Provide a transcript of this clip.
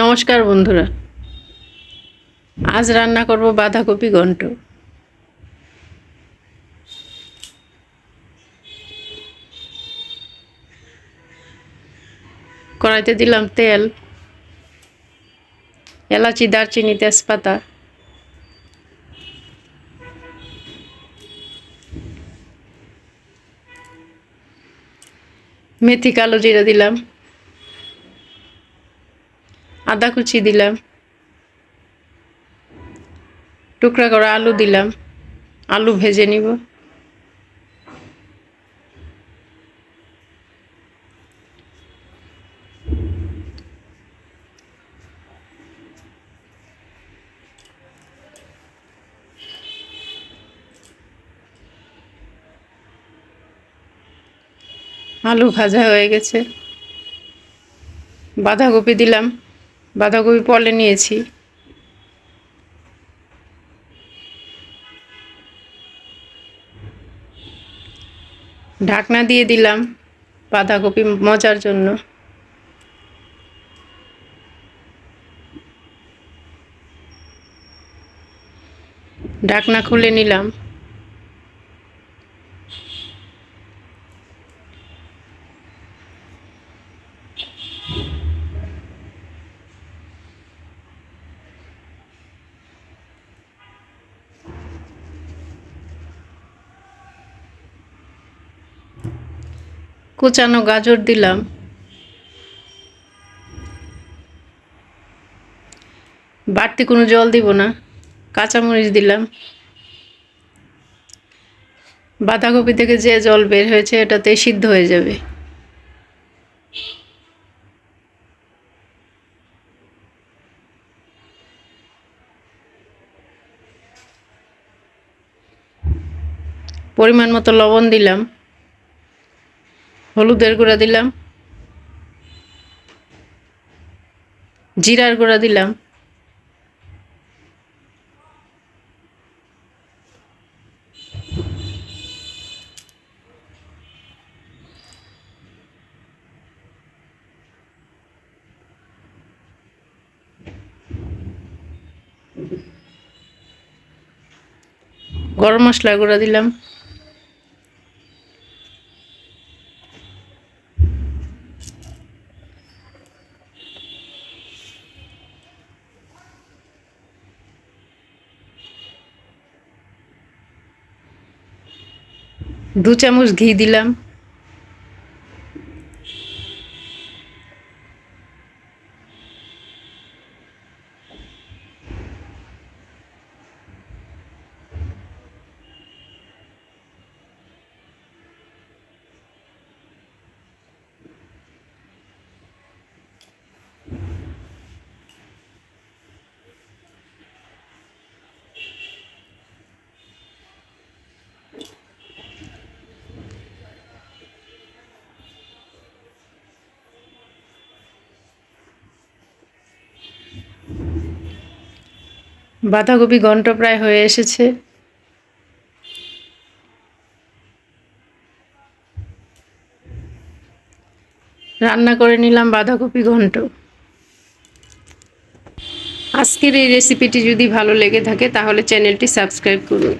নমস্কার বন্ধুরা। আজ রান্না করব বাঁধাকপি ঘন্ট। কড়াইতে দিলাম তেল, এলাচি, দারচিনি, তেজপাতা। মেথি, কালো জিরা দিলাম। আদা কুচি দিলাম। টুকরা করা আলু দিলাম। আলু ভেজে নিব। আলু ভাজা হয়ে গেছে। বাঁধাকপি দিলাম। বাঁধাকপি পলে নিয়েছি। ঢাকনা দিয়ে দিলাম বাঁধাকপি মজার জন্য। ঢাকনা খুলে নিলাম। কুচানো গাজর দিলাম। বাড়তি কোনো জল দিব না। কাঁচামরিচ দিলাম। বাঁধাকপি থেকে যে জল বের হয়েছে, এটাতে সিদ্ধ হয়ে যাবে। পরিমাণ মতো লবণ দিলাম। হলুদের গুঁড়া দিলাম। জিরার গুঁড়া দিলাম। গরম মশলা গুঁড়া দিলাম। দু চামচ ঘি দিলাম। বাঁধাকপি ঘন্ট প্রায় হয়ে এসেছে। রান্না করে নিলাম বাঁধাকপি ঘন্ট। আজকের এই রেসিপিটি যদি ভালো লেগে থাকে, তাহলে চ্যানেলটি সাবস্ক্রাইব করুন।